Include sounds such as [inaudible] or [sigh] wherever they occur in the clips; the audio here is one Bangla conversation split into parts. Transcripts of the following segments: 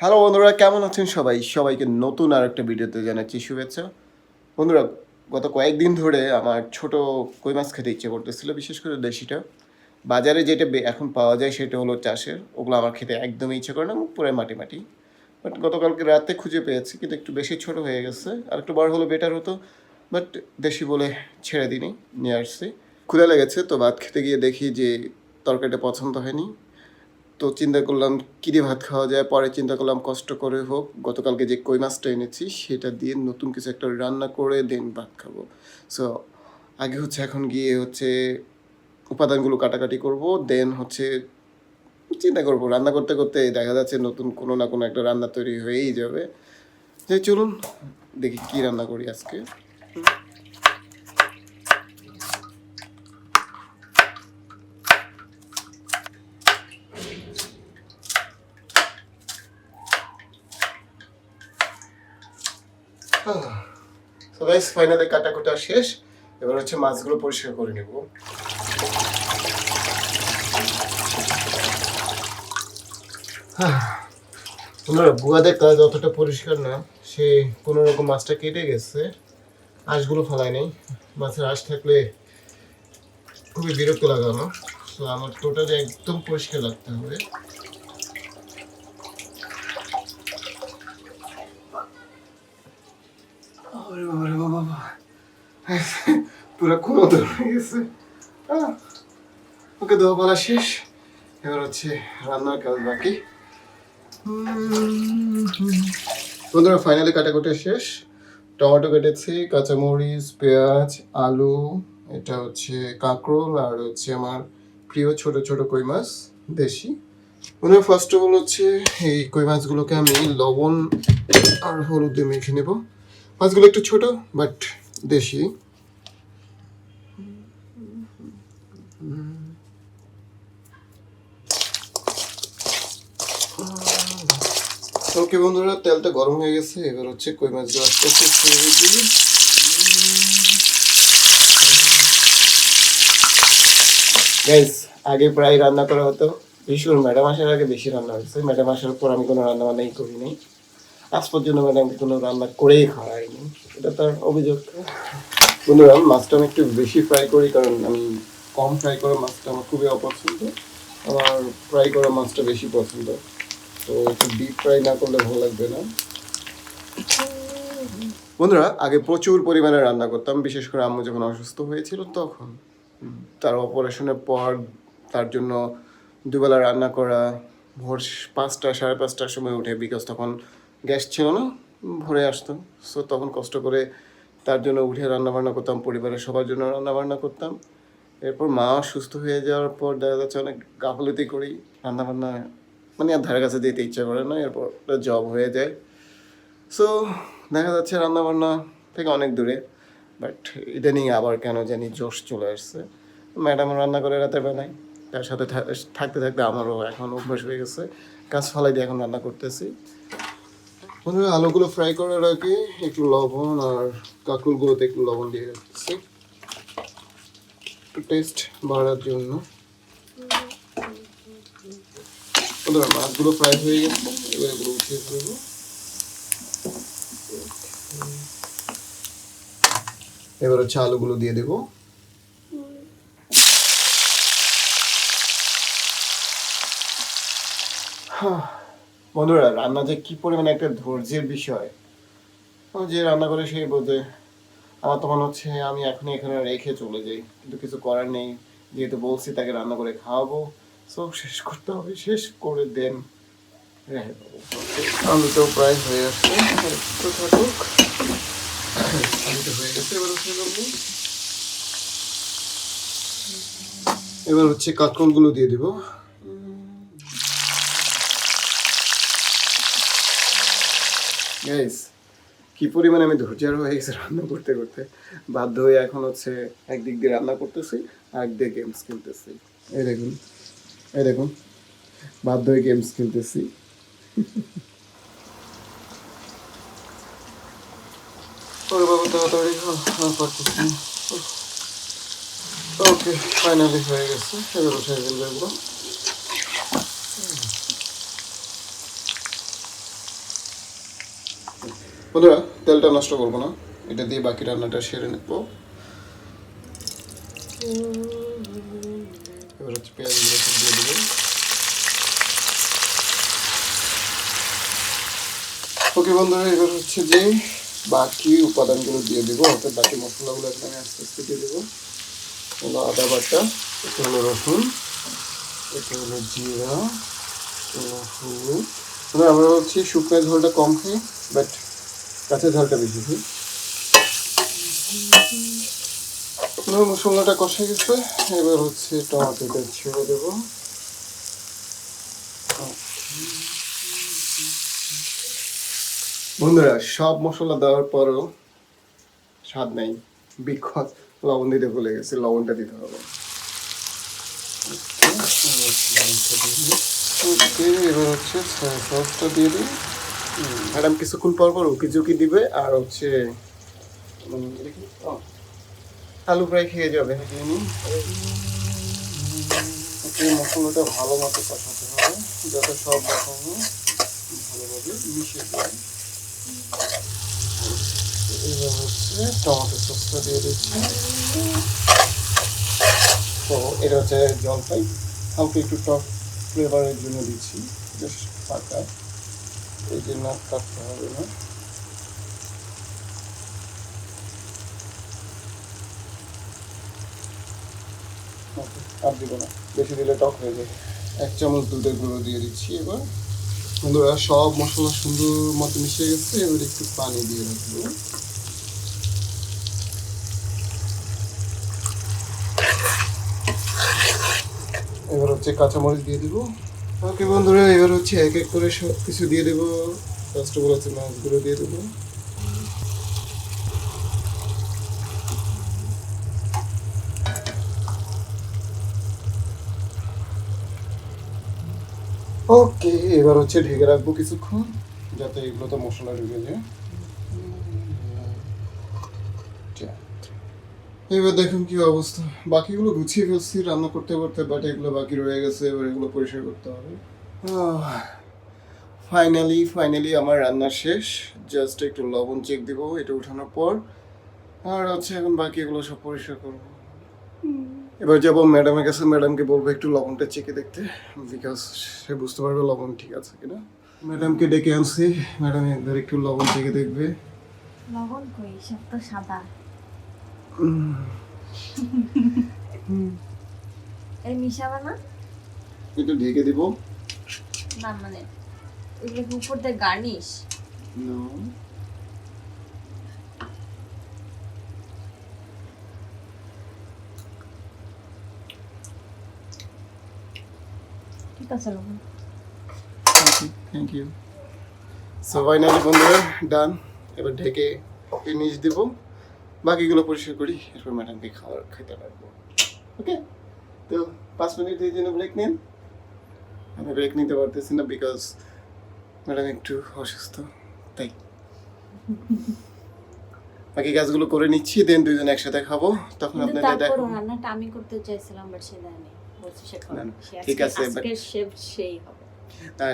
হ্যালো বন্ধুরা, কেমন আছেন সবাই? সবাইকে নতুন আর একটা ভিডিওতে জানাচ্ছি শুভেচ্ছা। বন্ধুরা, গত কয়েকদিন ধরে আমার ছোট কই মাছ খেতে ইচ্ছে করতেছিল, বিশেষ করে দেশিটা। বাজারে যেটা এখন পাওয়া যায় সেটা হলো চাষের। ওগুলো আমার খেতে একদমই ইচ্ছে করে না পুরো মাটি মাটি। বাট গতকালকে রাতে খুঁজে পেয়েছি, কিন্তু একটু বেশি ছোট হয়ে গেছে। আর একটু বড় হলো বেটার হতো বাট দেশি বলে ছেড়ে দিনি নিয়ে আসছি। ক্ষুধা লেগেছে, তো ভাত খেতে গিয়ে দেখি যে তরকারিটা পছন্দ হয়নি। তো চিন্তা করলাম কী দিয়ে ভাত খাওয়া যায়? পরে চিন্তা করলাম, কষ্ট করে হোক, গতকালকে যে কই মাছটা এনেছি, সেটা দিয়ে নতুন কিছু একটা রান্না করে দেন ভাত খাব। সো আগে হচ্ছে এখন গিয়ে হচ্ছে উপাদানগুলো কাটাকাটি করব দেন হচ্ছে চিন্তা করব। রান্না করতে করতে দেখা যাচ্ছে নতুন কোনো না কোনো একটা রান্না তৈরি হয়েই যাবে। যে চলুন, দেখি কি রান্না করি আজকে। তো গাইস ফাইনালি কাটাকুটা শেষ। এবার হচ্ছে মাছগুলো পরিষ্কার করে নেব। বন্ধুরা, বুয়াদের কাজ অতটা পরিষ্কার না। সে কোনো রকম মাছটা কেটে গেছে। আঁশগুলো ফেলায় নেই। মাছের আঁশ থাকলে খুবই বিরক্ত লাগানো। তো আমার টোটালি একদম পরিষ্কার রাখতে হবে। আরে বাবা রে বাবা। পুরো কোনো হয়ে গেছে। ওকে দেওয়া বলা শেষ। এবার হচ্ছে রান্নার কাজ বাকি। বন্ধুরা ফাইনালি কাটাকুটি শেষ। টমেটো কেটেছি, কাঁচামরিচ, পেঁয়াজ, আলু, এটা হচ্ছে কাঁকরোল আর হচ্ছে আমার প্রিয় ছোট ছোট কই মাছ, দেশি। বন্ধুরা ফার্স্ট অফ অল হচ্ছে এই কই মাছগুলোকে আমি লবণ আর হলুদ দিয়ে মেখে নেব। মাছগুলো একটু ছোট বাট দেশি। বন্ধুরা, তেলটা গরম হয়ে গেছে, এবার হচ্ছে কই মাছগুলো আস্তে আস্তে আগে প্রায় রান্না করা হতো। বিশেষ ম্যাডাম আসার আগে বেশি রান্না হয়েছে। ম্যাডাম আসার পর আমি কোনো রান্না বান্নাই করিনি আজ পর্যন্ত ম্যাডামকে কোনো রান্না করেই খাওয়াইনি এটা তার অভিযোগ। বন্ধুরা, মাছটা আমি একটু বেশি ফ্রাই করি কারণ আমি কম ফ্রাই করা মাছটা আমার খুবই অপছন্দ। আমার ফ্রাই করা মাছটা বেশি পছন্দ। তো একটু ডিপ ফ্রাই না করলে ভালো লাগবে না। বন্ধুরা, আগে প্রচুর পরিমাণে রান্না করতাম। বিশেষ করে আম্মু যখন অসুস্থ হয়েছিল তখন। তার অপারেশনের পর তার জন্য দুবেলা রান্না করা, ভোর পাঁচটা, সাড়ে পাঁচটার সময় উঠে বিকজ তখন গ্যাস ছিল না, ভরে আসতো সো তখন কষ্ট করে তার জন্য উঠে রান্নাবান্না করতাম, পরিবারের সবার জন্য রান্না বান্না করতাম। এরপর মা সুস্থ হয়ে যাওয়ার পর দেখা যাচ্ছে অনেক গাফলতি করি রান্না বান্না মানে আর ধারে কাছে দিতে ইচ্ছা করে না, এরপর জব হয়ে যায়। সো দেখা যাচ্ছে রান্নাবান্না থেকে অনেক দূরে বাট ইদানিং আবার কেন জানি জোশ চলে আসছে। ম্যাডাম রান্না করে রাতের বেলায়, তার সাথে থাকতে থাকতে আমারও এখন অভ্যাস হয়ে গেছে কাজ ফালাই দিয়ে এখন রান্না করতেছি। বন্ধুরা আলুগুলো ফ্রাই করার আগে একটু লবণ আর কাকুলগুলোতে একটু লবণ দিয়ে রাখছি একটু টেস্ট বাড়ার জন্য। বন্ধুরা মাছগুলো ফ্রাই হয়ে গেছে এবার এগুলো উঠিয়ে ফেলব। এবার হচ্ছে আলুগুলো দিয়ে দেবো। হাহ, বন্ধুরা, রান্না যে কি পরিমাণে একটা ধৈর্যের বিষয় যে রান্না করে সেই বোঝে আমার তো মনে হচ্ছে আমি এখনই এখানে রেখে চলে যাই, কিন্তু কিছু করার নেই। যেহেতু বলছি তাকে রান্না করে খাওয়াবো, সো শেষ করতে হবে, শেষ করে দেন। দেবো আলুটাও প্রায় হয়ে আসছে। আলুটা হয়ে এবার উঠে ফেলব এবার হচ্ছে দিয়ে দেবো। গাইস কি পরিমাণে আমি ধৈর্যের হয়ে গেছি রান্না করতে করতে? বাধ্য হয়ে এখন হচ্ছে একদিক দিয়ে রান্না করতেছি আর দিয়ে গেমস খেলতেছি। এই দেখুন এই দেখুন, বাধ্য হয়ে গেমস খেলতেছি। তাড়াতাড়ি আর ওকে ফাইনালি হয়ে গেছে ফেলব এগুলো বন্ধুরা, তেলটা নষ্ট করব না। এটা দিয়ে বাকি রান্নাটা সেরে নেব। এবার হচ্ছে পেঁয়াজগুলো দিয়ে দেবো। ওকে বন্ধুরা, এবার হচ্ছে যে বাকি উপাদানগুলো দিয়ে দেবো। অর্থাৎ বাকি মশলাগুলো এখন আমি আস্তে আস্তে দিয়ে দেবো। হলো আদা বাটা এটা হলো রসুন এটা হলো জিরা হলো হলুদ। আমরা হচ্ছে শুকনো ঝোলটা কম খাই বাট কাঁচা ঝালটা বেশি এবার মশলাটা কষে গেছে। এবার হচ্ছে টমেটোটা ছেড়ে দেবো। বন্ধুরা সব মশলা দেওয়ার পরও স্বাদ নাই। বিকজ লবণ দিতে ভুলে গেছে লবণটা দিতে হবে। এবার হচ্ছে সয়া সসটা দিয়ে দিই। ম্যাডাম কিছুক্ষণ পর পর উকি ঝুঁকি দিবে আর হচ্ছে আলু ফ্রাই খেয়ে যাবে। মশলাটা ভালো মতো কষাতে হবে, যাতে সব মশলা ভালোভাবে মিশে যায়। এবার হচ্ছে টমেটো সসটা দিয়ে দিচ্ছি। তো এটা হচ্ছে জলপাই। হালকা একটু টক ফ্লেভারের জন্য দিচ্ছি জাস্ট ফাঁকা। এই জন্য আর কাটতে হবে না। আর দিব না। বেশি দিলে টক হয়ে যায় এক চামচ দুধের গুঁড়ো দিয়ে দিচ্ছি এবার। বন্ধুরা, সব মশলা সুন্দর মতো মিশে গেছে। এবার একটু পানি দিয়ে রাখব। এবার হচ্ছে কাঁচামরিচ দিয়ে দিব। ওকে বন্ধুরা, এবার হচ্ছে এক এক করে সব কিছু দিয়ে দেবো। ফার্স্ট অফ অল মাছগুলো দিয়ে দেবো। ওকে এবার হচ্ছে ঢেকে রাখব কিছুক্ষণ, যাতে এগুলো তো মশলা ঢুকে যায়। এবার দেখুন কি অবস্থা। বাকিগুলো গুছিয়ে ফেলছি, রান্না করতে করতে বাট এগুলো বাকি রয়ে গেছে, এবার এগুলো পরিষ্কার করতে হবে। ফাইনালি ফাইনালি আমার রান্না শেষ। জাস্ট একটু লবণ চেক দিব, এটা উঠানোর পর। আর হচ্ছে এখন বাকি এগুলো সব পরিষ্কার করব। এবার যাব ম্যাডামের কাছে ম্যাডামকে বলব একটু লবণটা চেকে দেখতে বিকজ সে বুঝতে পারবে লবণ ঠিক আছে কিনা। ম্যাডামকে ডেকে আনছি ম্যাডাম একবার একটু লবণ চেকে দেখবে। লবণ কই? সব তো সাদা। এই মিশাবে না একটু ঢেকে দিব। না মানে এগুলো উপর দিয়ে গার্নিশ No. ঠিক আছে লবণ থ্যাংক ইউ সো ফাইনালি বন্ধুরা ডান এবার ঢেকে দিব। বাকিগুলো পরিষ্কার করি এরপর ম্যাডামকে খাবার খেতে লাগবো ওকে তো পাঁচ মিনিট এই জন্য ব্রেক নিন। আমি ব্রেক নিতে পারতেছি না বিকজ ম্যাডাম একটু অসুস্থ তাই। বাকি কাজগুলো করে নিচ্ছি দেন দুজন একসাথে খাব। তখন আপনাদের দেখো রান্নাটা আমি করতে চাইছিলাম বাট সে দেয়নি ঠিক আছে, আজকের শেফ সেই হবে।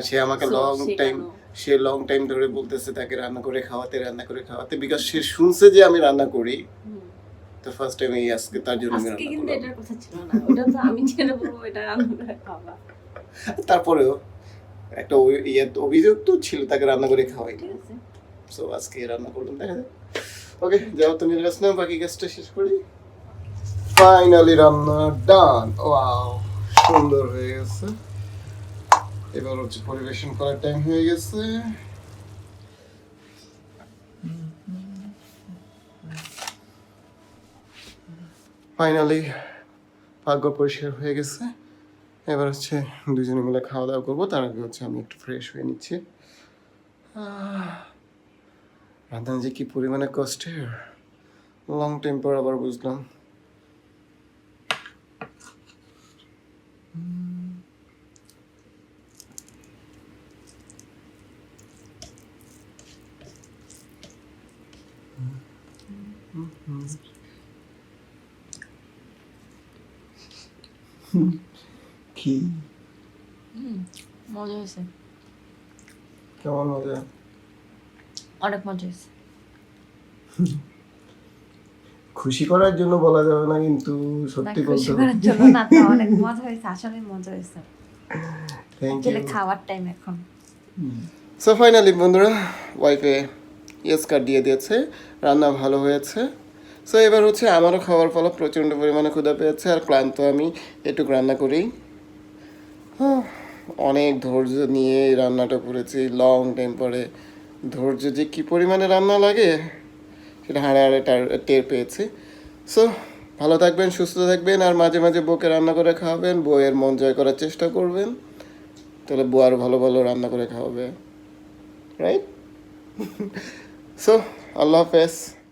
সে আমাকে লং টাইম সে লং টাইম ধরে বলতেছে তাকে রান্না করে খাওয়াতে রান্না করে খাওয়াতে। বিকজ সে শুনছে যে আমি রান্না করি। তো ফার্স্ট টাইম এই আজকে তার জন্য আমি রান্না করলাম। এটার কথা ছিল না। ওটা তো আমি ছেড়ে বলব এটা রান্না করে খাওয়া। তারপরেও একটা ইয়ে অভিযোগ তো ছিল তাকে রান্না করে খাওয়াই। সো আজকে রান্না করলাম দেখা যাক। ওকে যাও তুমি রেস্ট নাও বাকি কাজটা শেষ করি। ফাইনালি রান্না ডান ওয়াও সুন্দর হয়ে গেছে। এবার হচ্ছে পরিবেশন করার টাইম হয়ে গেছে। ফাইনালি ভাগ্য পরিষ্কার হয়ে গেছে। এবার হচ্ছে দুজনে মিলে খাওয়া দাওয়া করব। তার আগে হচ্ছে আমি একটু ফ্রেশ হয়ে নিচ্ছি। রান্না যে কি পরিমাণে কষ্টের। লং টাইম পর আবার বুঝলাম। [laughs] কি? মজা হয়েছে। কেমন মজা? অনেক মজা হয়েছে। [laughs] খুশি করার জন্য বলা যাবে না কিন্তু সত্যি বলতে করার জন্য না অনেক [laughs] মজা হয়েছে আসলে মজা হয়েছে। থ্যাংক ইউ খাওয়ার টাইম এখন। সো ফাইনালি বন্ধুরা ওয়াইফে ইয়েস কার্ড দিয়ে দিয়েছে রান্না ভালো হয়েছে। সো এবার হচ্ছে আমারও খাওয়ার ফলে প্রচণ্ড পরিমাণে ক্ষুধা পেয়েছে আর ক্লান্ত আমি একটু রান্না করি। অনেক ধৈর্য নিয়ে রান্নাটা করেছি লং টাইম পরে। ধৈর্য যে কী পরিমাণে রান্না লাগে, সেটা হাড়ে হাড়ে টের পেয়েছি। সো ভালো থাকবেন, সুস্থ থাকবেন আর মাঝে মাঝে বউকে রান্না করে খাওয়াবেন, বউয়ের মন জয় করার চেষ্টা করবেন। তাহলে বউ আরও ভালো ভালো রান্না করে খাওয়াবে রাইট সো [laughs] আল্লাহ হাফেজ।